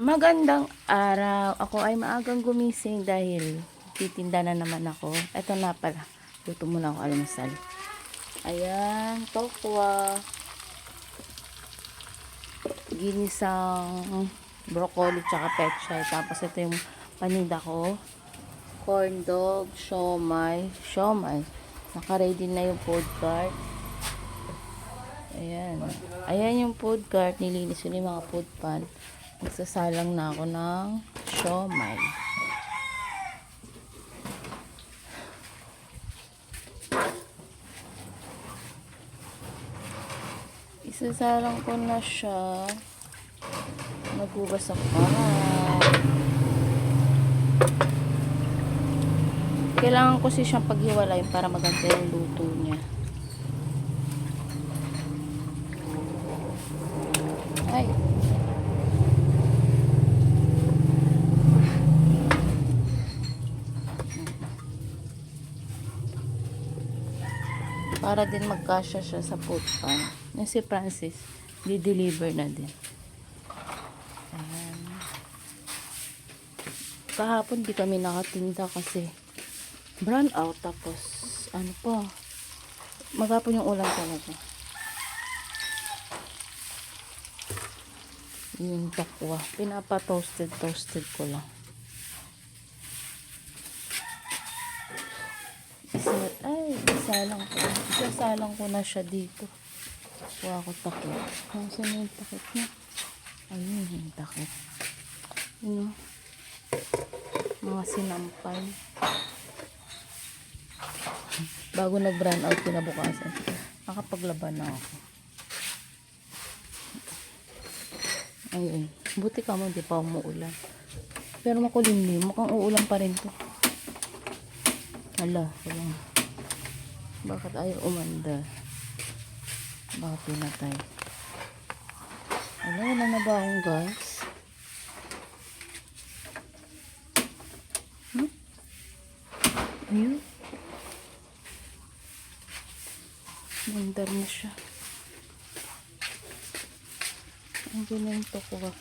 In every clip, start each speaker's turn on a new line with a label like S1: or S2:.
S1: Magandang araw. Ako ay maagang gumising dahil titinda na naman ako. Ito na pala. Luto muna ako almusal. Ayan, tokwa. Ginisang broccoli tsaka pechay. Tapos ito yung paninda ko. Corn dog, siomay. Siomay. Naka-ready na yung food cart. Ayan. Ayan yung food cart. Nilinis na yung mga food pan. Magsasalang na ako ng siomay. Isasalang ko na siya. Nagugas ako. Kailangan ko siya siyang paghiwalayin para maganda yung luto niya. Ay. Para din magkasya siya sa food pan. Yung si Francis, di-deliver na din. Ayan. Kahapon di kami nakatinda kasi brand out tapos ano pa magapon yung ulam talaga. Yung takwa. Pinapa-toasted, toasted ko lang. Isa, ay, isalang ko. Isasalang ko na siya dito. Kuha ko takip. Nasaan na yung takip niya? Ayun, yung takip. Yun o. Mga sinampay. Bago nag-brand out kinabukasan. Nakapaglaban na ako. Ayun. Buti ka mo, hindi pa umuulan. Pero makulimlim. Mukhang uulan pa rin to. Hala, walang. Bakit ayaw umanda? Baka pinatay. Hala, wala na ba akong gas? Hmm? Ayun. Mandar na siya. Ang ginento ko ba?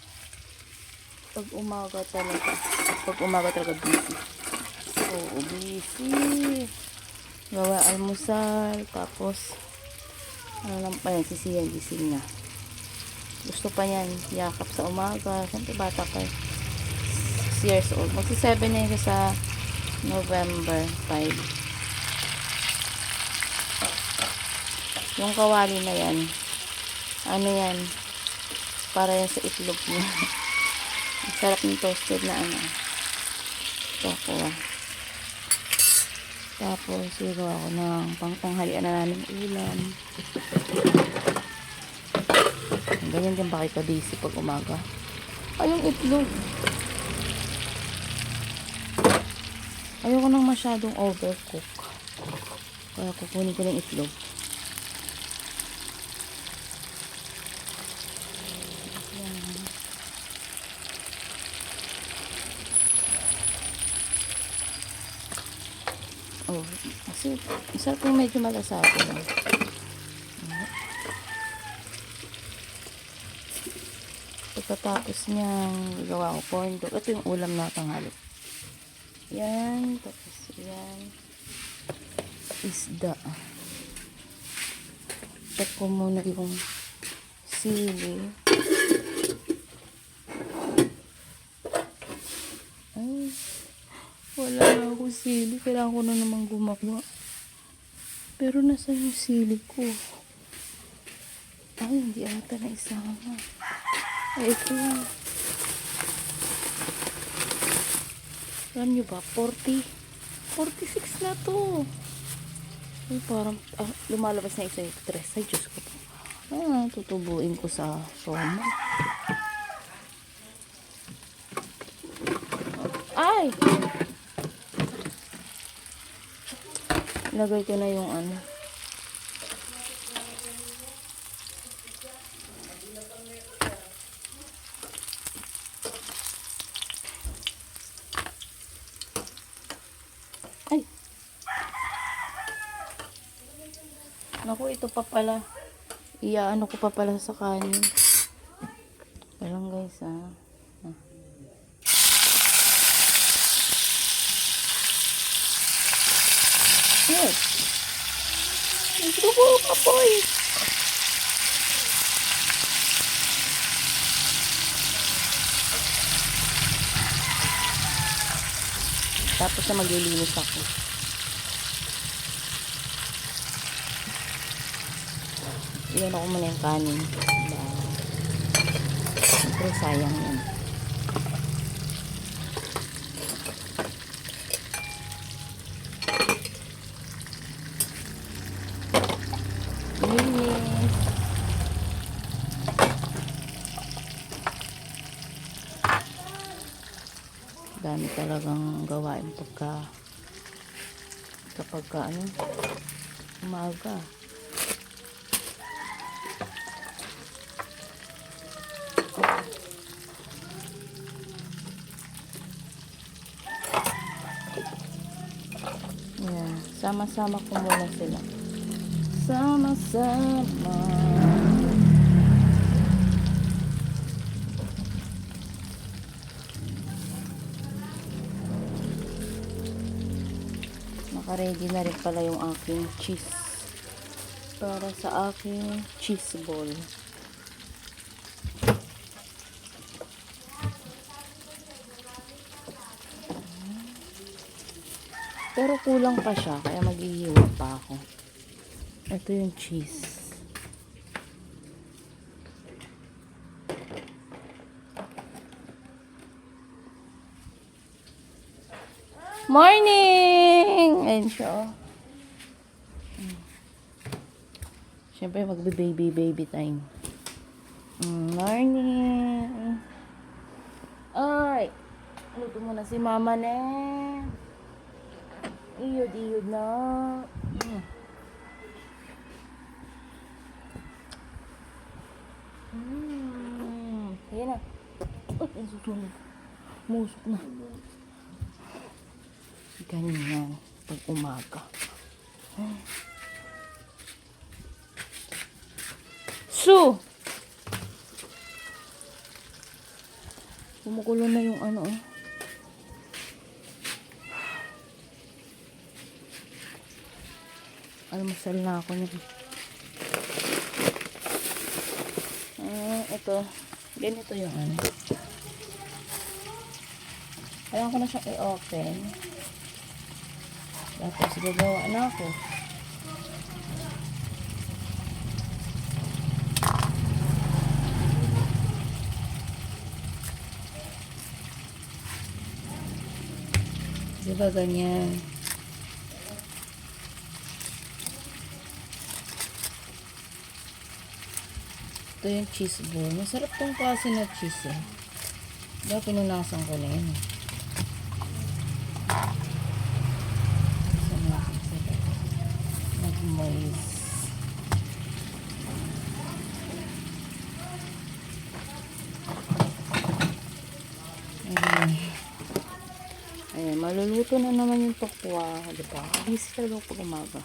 S1: Pag umaga talaga. Pag umaga talaga busy. Oo, busy. Gawa almusal. Tapos, ano lang pa yan, sisiyan, gising na. Gusto pa yan, yakap sa umaga. Siyempre, bata pa. 6 years old. Magsi 7 na yun sa November 5. Yung kawali na yan, ano yan, para yan sa itlog niya. Sarap ng toasted na ano. Toko. Tapos, sigaw ako ng pangtanghalian na namin ulam. Ganyan din ba kayo ka-busy pag umaga? Ay, yung itlog. Ayoko nang masyadong overcook. Kaya kukunin ko ng itlog. Oh, kasi isa po medyo malasado. Pagkatapos niyang gawa ko corn dog, ito yung ulam na tanghali. Yan, tapos yan. Isda. Check ko muna yung sili. Ay, wala na ako sili. Kailangan ko na naman gumawa. Pero nasa yung sili ko? Ay, hindi ata na isama. Ay, ito yun. Alam nyo ba? 40. 46 na to. Ay, parang ah, lumalabas na isa yung stress. Ay, Diyos ko po. Ah, tutubuin ko sa shoma. Ay! Lagay ko na yung ano. Ay! Naku, ito pa pala. Iyaano ko pa pala sa kanin. Walang guys, ah. Subo, kapoy! Tapos na maglilinis ako. Iyan ako muna yung kanin. Siyempre sayang yun. Dami talagang gawain pagka kapag ka, ano umaga. Yan. Sama-sama ko sila. Sama-sama. Nakaready na rin pala yung aking cheese. Para sa aking cheese ball. Pero kulang pa siya, kaya maghihiwa pa ako. Ito yung cheese. Morning! Ayun siya, oh. Mm. Siyempre, magbe-baby-baby time. Mm, morning! Ay! Luto muna si mama na. Iyod-iyod na. Mm. Mm. Ayan na. Uy, ang susunod. Musok na. Ganyan. Pag umaga. Su! Kumukulo na yung ano eh. Almusal na ako niya. Ah, ito. Ganito yung ano. Kailangan ko na siyang i-open. Tapos gagawa na ako. Di ba ganyan? Ito yung cheese ball. Masarap tong klase na cheese eh. Diba pinunasan ko na yun eh. Gusto natin sila. Nag-moist. Ayan. Ayan, maluluto na naman yung tokwa. Diba? Busy talaga pag umaga.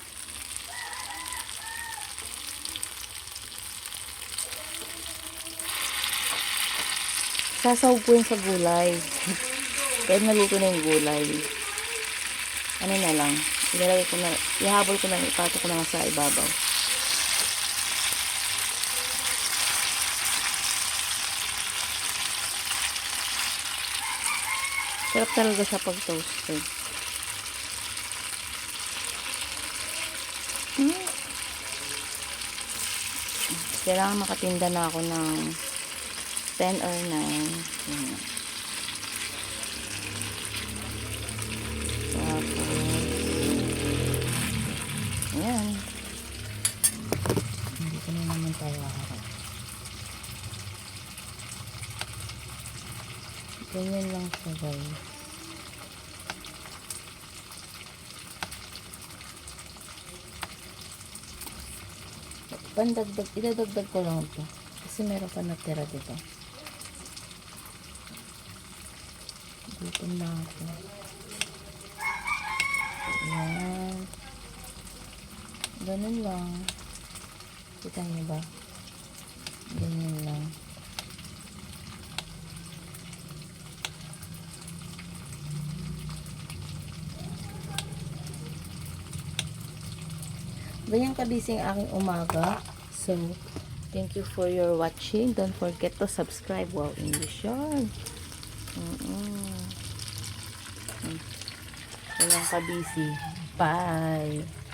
S1: Sasawag ko yun sa gulay. Kaya naluto na yung gulay. Ano na lang. Ilalagay ko na, ihabol ko na, ipato ko na sa ibabaw. Sarap talaga siya pag toasted. Hmm. Kailangan makatinda na ako ng 10 or 9. Yan. Tapos, ayan. Dito na naman tayo haharap. Ganyan lang siya guys. Pandagdag, idadagdag ko lang ito. Kasi meron pa natira dito. Gutom na ako. Ayan. Ganun lang. Kita niyo ba? Ganyan lang. Ganyan kabisi ang aking umaga. So, thank you for your watching. Don't forget to subscribe. Wow, English yun. Mm-mm. Mm. Ganyan kabisi. Bye.